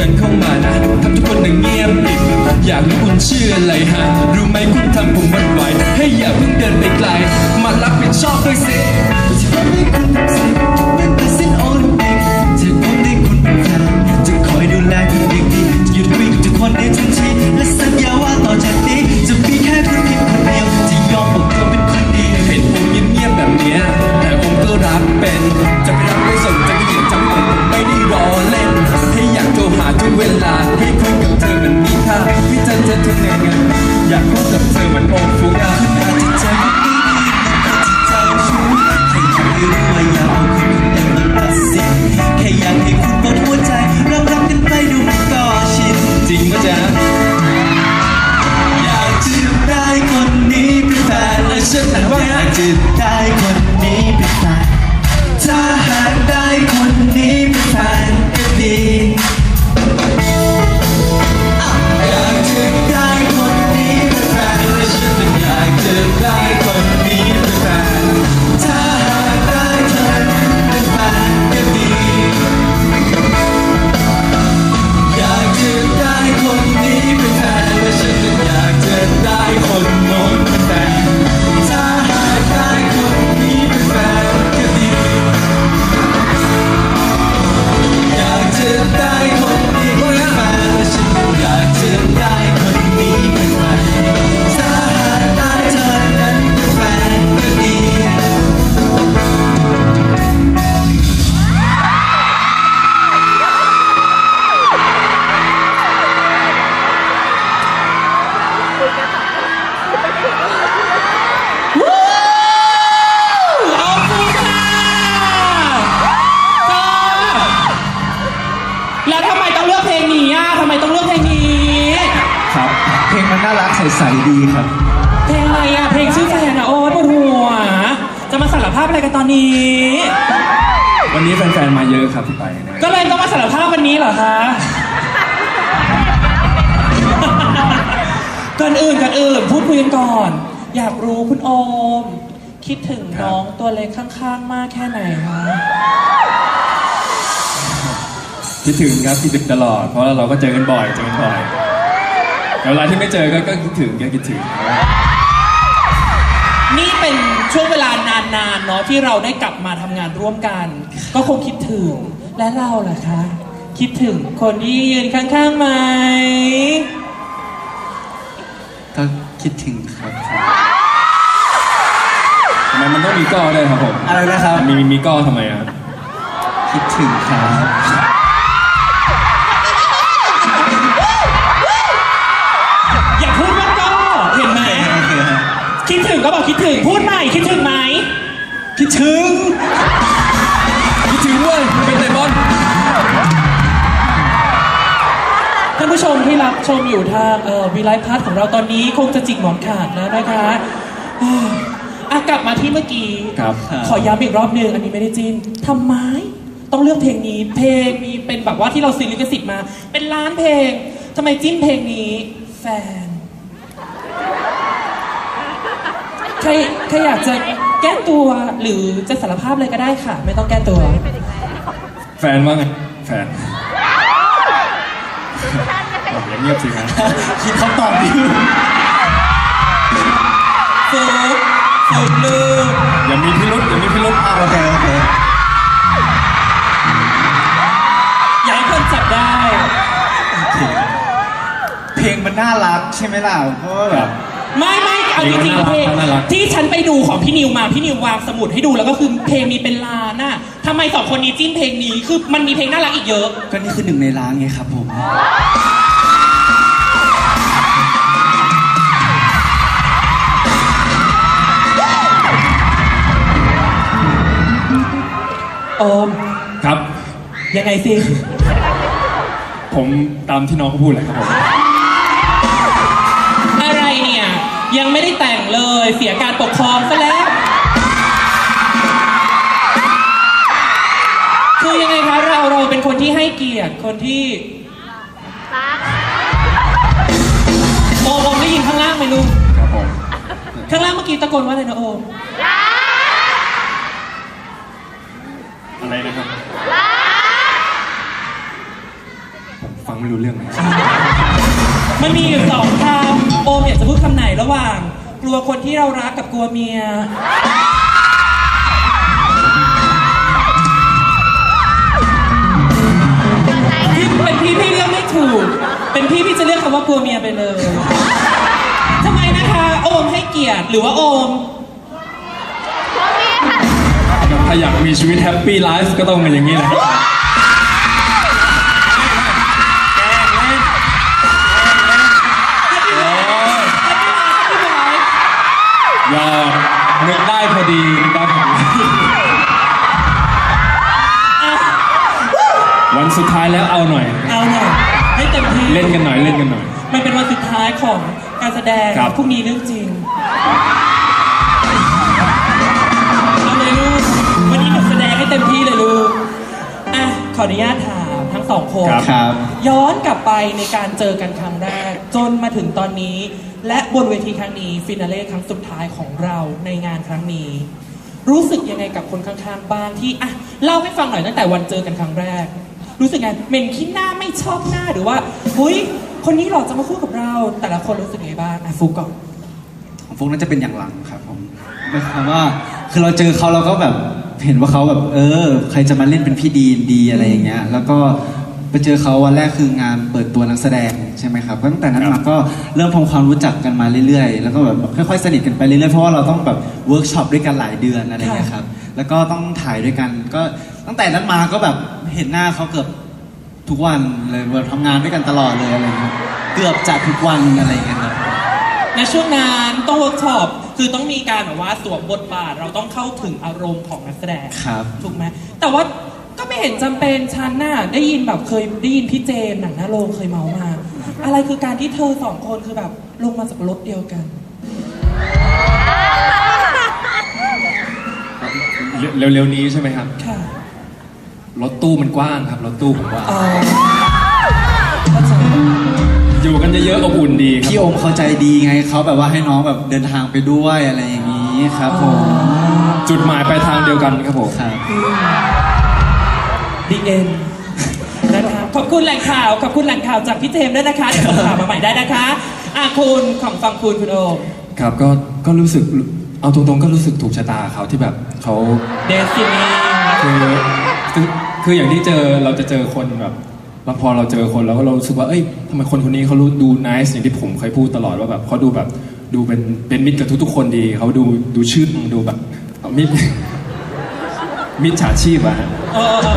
ดินเข้ามานะทำทุกคนนั่งเงียบอิดอยากรู้คุณชื่ออะไรฮะรู้ไหมคุณทำผมวันไหวให้อย่าเพิ่งเดินไปไกล มารับผิดชอบด้วยสิ เพลงมันน่ารักใสๆดีครับ เพลงอะไรอะเพลงชื่อแฟนอะโอ้ยปวดหัว จะมาสารภาพอะไรกันตอนนี้ วันนี้แฟนๆมาเยอะครับพี่ไปนะก็เลยต้องมาสารภาพวันนี้เหรอคะ ก่อนอื่นก่อนอื่นพูดคุยกันก่อน อยากรู้คุณโอม คิดถึงน้องตัวเล็กข้างๆ มากแค่ไหนคะ คิดถึงครับคิดถึงตลอด เพราะเราก็เจอกันบ่อยเจอกันบ่อย แต่เวลาที่ไม่เจอก็ก็คิดถึงก็คิดถึง นี่เป็นช่วงเวลานานๆเนาะที่เราได้กลับมาทำงานร่วมกัน ก็คงคิดถึงและเราล่ะคะ คิดถึงคนที่ยืนข้างๆไหม ก็คิดถึงครับทำไมมันต้องมีก้อด้วยครับผมอะไรนะครับ มีมีมีก้อทำไมอะ คิดถึงครับ คิดถึงก็บอกคิดถึงพูดใหม่คิดถึงไหมคิดถึง คิดถึงเว้ยเป็นไดบอลท่านผู้ชมที่รับชมอยู่ทางเอ่อวีไลฟ์พัทของเราตอนนี้คงจะจิกหมอนขาดแล้วนะคะเอ่ออะกลับมาที่เมื่อกี้ ครับ ขอย้ำอีกรอบหนึ่งอันนี้ไม่ได้จิ้นทำไมต้องเลือกเพลงนี้ เพลงมีเป็นแบบว่าที่เราซื้อลิขสิทธิ์มา เป็นล้านเพลงทำไมจิ้นเพลงนี้ แฟน ใครใครอยากจะแก้ตัวหรือจะสารภาพเลยก็ได้ค่ะ ไม่ต้องแก้ตัว แฟนว่าไงแฟนอย่าเงียบสิครับคิดคำตอบดิฝึกฝึกลืมอย่ามีพิรุษอย่ามีพิรุษอะโอเคโอเคอย่าให้คนจับได้เพลงมันน่ารักใช่ไหมล่ะเพราะว่าแบบ ไม่ไม่ เอาจริงๆเพลงที่ฉันไปดูของพี่นิวมาพี่นิววางสมุดให้ดูแล้วก็คือเพลงมีเป็นล้านน่ะทำไมสองคนนี้จิ้นเพลงนี้คือมันมีเพลงน่ารักอีกเยอะ ก็นี่คือหนึ่งในร้านไงครับผมโอมครับ ยังไงสิผมตามที่น้องเขาพูดเลยครับผม อะไรเนี่ย ยังไม่ได้แต่ง เลยเสียการปกครองซะแล้ว คือยังไงคะเราเราเป็นคนที่ให้เกียรติคนที่โอมโอมได้ยินข้างล่างไหมลูกครับผมข้างล่างเมื่อกี้ตะโกนว่าอะไรนะโอมอะไรนะครับผมฟังไม่รู้เรื่องเลย มันมีอยู่สองคำโอมอยากจะพูดคำไหนระหว่าง กลัวคนที่เรารักกับกลัวเมียพี่เป็นพี่พี่เลือกไม่ถูก เป็นพี่พี่จะเลือกคำว่ากลัวเมียไปเลยทำไมนะคะ โอมให้เกียรติหรือว่าโอม ถ้าอยากมีชีวิตแฮปปี้ไลฟ์ก็ต้องเป็นอย่างนี้แหละ อดีนึกได้พอดีวันสุดท้ายแล้วเอาหน่อย เอาหน่อยให้เต็มที่เล่นกันหน่อยเล่นกันหน่อย มันเป็นวันสุดท้ายของการแสดงครับ พรุ่งนี้เรื่องจริงเอาเลยลูกวันนี้หนูแสดงให้เต็มที่เลยลูกอะขออนุญาตถามทั้งสองคน ครับครับย้อนกลับไปในการเจอกันครั้งแรก จนมาถึงตอนนี้ และบนเวทีครั้งนี้ฟินาเล่ครั้งสุดท้ายของเราในงานครั้งนี้ รู้สึกยังไงกับคนข้างๆบ้างที่อะเล่าให้ฟังหน่อยตั้งแต่วันเจอกันครั้งแรก รู้สึกไงเหม็นขี้หน้าไม่ชอบหน้าหรือว่าเฮ้ยคนนี้หรอจะมาคู่กับเรา แต่ละคนรู้สึกไงบ้างอะฟุกก่อนของฟุกน่าจะเป็นอย่างหลังครับผมหมายความว่าคือเราเจอเขาเราก็แบบเห็นว่าเขาแบบเออ ใครจะมาเล่นเป็นพี่ดีนดีอะไรอย่างเงี้ย แล้วก็ ไปเจอเขาวันแรกคืองานเปิดตัวนักแสดงใช่ไหมครับตั้งแต่นั้นครัมาบก็เริ่มทำความรู้จักกันมาเรื่อยๆ แล้วก็แบบค่อยๆสนิทกันไปเรื่อยๆเพราะว่าเราต้องแบบเวิร์กช็อปด้วยกันหลายเดือนอะไรอย่างเงี้ยครับแล้วก็ต้องถ่ายด้วยกัน ก็ตั้งแต่นั้นมาก็แบบเห็นหน้าเขาเกือบทุกวันเลยเราทำงานด้วยกันตลอดเลยอะไรเงี้ยเกือบจะทุกวันอะไรอย่างเงี้ยครับ ในช่วงนั้นต้องเวิร์กช็อปคือต้องมีการแบบว่าสวมบทบาท เราต้องเข้าถึงอารมณ์ของนักแสดงครับ ถูกไหมแต่ว่า ก็ไม่เห็นจำเป็นฉันน่ะได้ยินแบบเคยได้ยินพี่เจมส์หนังหน้าโรงเคยเมามา อะไรคือการที่เธอสองคนคือแบบลงมาจากรถเดียวกัน เร็วๆนี้ใช่ไหมครับ ค่ะรถตู้มันกว้างครับ รถตู้ผมว่าอ๋อเข้าใจอยู่กันเยอะๆอบอุ่นดีครับ พี่โอมเข้าใจดีไงเขาแบบว่าให้น้องแบบเดินทางไปด้วยอะไรอย่างนี้ครับผม จุดหมายปลายทางเดียวกันครับผม ครับ ดีเอ็นนะคะขอบคุณแหล่งข่าวขอบคุณแหล่งข่าวจากพี่เจมส์ด้วยนะคะเดี๋ยวส่งข่าวมาใหม่ได้นะคะอะคุณของฟังคุณคุณโอมครับก็ก็รู้สึกเอาตรงๆก็รู้สึกถูกชะตาเขาที่แบบเขาเดซินีคือคือคืออย่างที่เจอเราจะเจอคนแบบแล้วพอเราเจอคนเราก็เรารู้สึกว่าเอ้ยทำไมคนคนนี้เขารู้ดูน c e อย่างที่ผมเคยพูดตลอดว่าแบบเขาดูแบบดูเป็นเป็นมิตรกับทุกๆคนดีเขาดูดูชื่นดูแบบมิตรมิตรฉาชีพอะฮะ เออเออ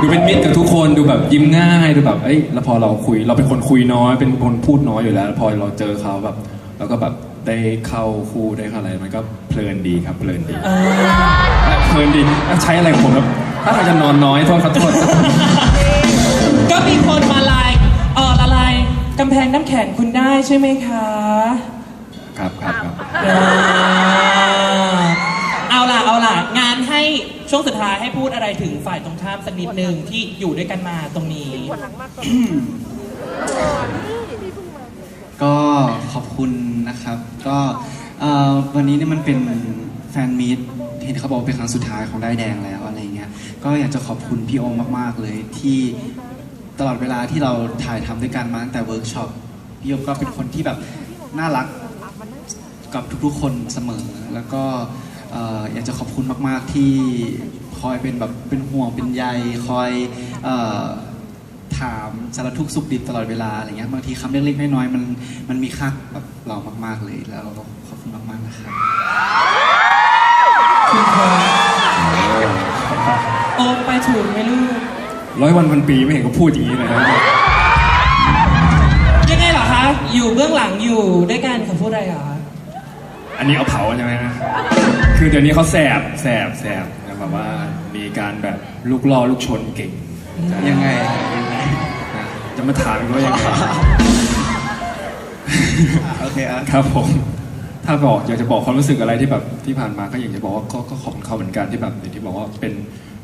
ดูเป็นมิตรกับทุกคนดูแบบยิ้มง่ายดูแบบเอ้ยแล้วพอเราคุย เราเป็นคนคุยน้อย เป็นคนพูดน้อยอยู่แล้ว พอเราเจอเขาแบบเราก็แบบได้เข้าคู่ได้เข้าอะไรมันก็เพลินดีครับเพลินดีเออเพลินดีใช้อะไรของผมครับถ้าทางจะนอนน้อยโทษขอโทษก็มีคนมาลายเออละลายกำแพงน้ำแข็งคุณได้ใช่ไหมคะ ครับครับครับ อ่าเอาล่ะ เอาล่ะ งานให้ ช่วงสุดท้ายให้พูดอะไรถึงฝ่ายตรงข้ามสักนิดหนึ่งที่อยู่ด้วยกันมาตรงนี้ก็ขอบคุณนะครับ ก็เอ่อวันนี้เนี่ยมันเป็นแฟนมีตเห็นเขาบอกว่าเป็นครั้งสุดท้ายของได้ายแดงแล้วอะไรเงี้ย ก็อยากจะขอบคุณพี่โอมมากๆเลยที่ตลอดเวลาที่เราถ่ายทำด้วยกันมาตั้งแต่เวิร์กช็อปพี่โอมก็เป็นคนที่แบบน่ารัก กับทุกๆคนเสมอ แล้วก็ เอ่ออยากจะขอบคุณมากๆที่คอยเป็นแบบเป็นห่วงเป็นใยคอยเออถามสารทุกข์สุขดิบตลอดเวลาอะไรเงี้ยบางทีคำเล็กๆน้อยๆมันมันมีค่ากับเรามากๆเลยแล้วเราก็ขอบคุณมากๆนะครับโอมไปถูกไหมลูกร้อยวันพันปีไม่เห็นเขาพูดอย่างนี้เลยนะยังไงเหรอคะ อยู่เบื้องหลังอยู่ด้วยกันเขาพูดอะไรเหรอคะ อันนี้เอาเผาใช่ไหมฮะคือเดี๋ยวนี้เขาแสบแสบแสบแบบว่ามีการแบบลูกล่อลูกชนเก่งยังไงนะจะมาถามว่ายังไงโอเคอะครับผม ถ้าบอกอยากจะบอกความรู้สึกอะไรที่แบบที่ผ่านมาก็อยากจะบอกว่าก็ก็ขอบคุณเขาเหมือนกันที่แบบอย่างที่บอกว่าเป็น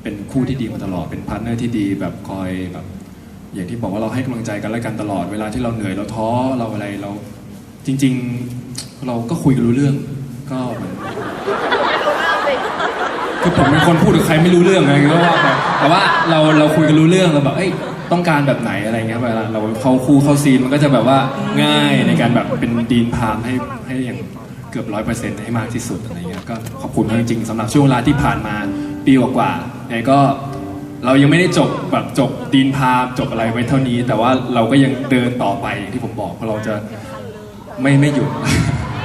เป็นคู่ที่ดีมาตลอดเป็นพาร์ทเนอร์ที่ดีแบบคอยแบบ อย่างที่บอกว่าเราให้กำลังใจกันและกันตลอดเวลาที่เราเหนื่อยเราท้อเราอะไรเราจริง ๆ เราก็คุยกันรู้เรื่อง ก็เหมือนคือผมเป็นคนพูดกับใครไม่รู้เรื่องไงก็ว่าไปแต่ว่าเราเราคุยกันรู้เรื่องเราแบบเอ้ยต้องการแบบไหนอะไรเงี้ยเวลาเราเข้าคู่เข้าซีนมันก็จะแบบว่าง่ายในการแบบเป็นดีนพามให้ให้อย่างเกือบร้อยเปอร์เซ็นต์ให้มากที่สุดอะไรเงี้ยก็ขอบคุณมากจริงๆสำหรับช่วงเวลาที่ผ่านมาปีกว่าๆยังไงก็เรายังไม่ได้จบแบบจบดีนพามจบอะไรไว้เท่านี้ แต่ว่าเราก็ยังเดินต่อไปอย่างที่ผมบอกเพราะเราจะไม่ไม่หยุด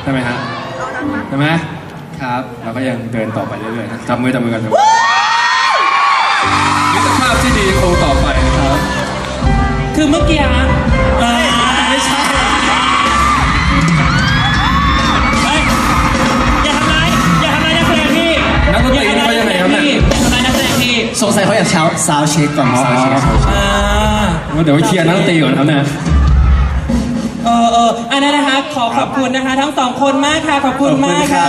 ใช่ไหมฮะใช่ไหมครับเราก็ยังเดินต่อไปเรื่อยๆนะจับมือจับมือกันครับมิตรภาพที่ดีคงต่อไปนะครับคือเมื่อกี้อะอ่าไม่ใช่เฮ้ยอย่าทำร้ายอย่าทำร้ายนักแสดงพี่นักดนตรีนี่เขายังไงครับเนี่ย อย่าทำร้ายนักแสดงพี่สงสัยเขาอยากเช้าซาวเช็คก่อนอ๋อซาวเช็ค อ่า เดี๋ยวไปเคลียร์นักดนตรีก่อนครับเนี่ย เออเอออันนั้นนะคะ อขอบคุณนะคะ ทั้งสองคนมากค่ะ ขอบคุณมากค่ะ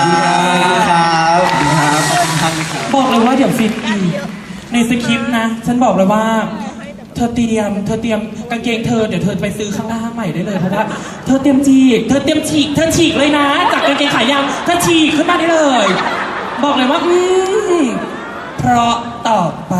ครับครับท่านครับบอกเลยว่าเดี๋ยวฟินอีกในสคริปต์นะ ฉันบอกเลยว่า เธอเตรียม เธอเตรียมกางเกงเธอเดี๋ยวเธอไปซื้อข้างหน้าใหม่ได้เลยเพราะว่าเธอเตรียมฉีกเธอเตรียมฉีกเธอฉีกเลยนะ จากกางเกงขายาวเธอฉีกขึ้นมาได้เลย บอกเลยว่าอืมเพราะต่อไป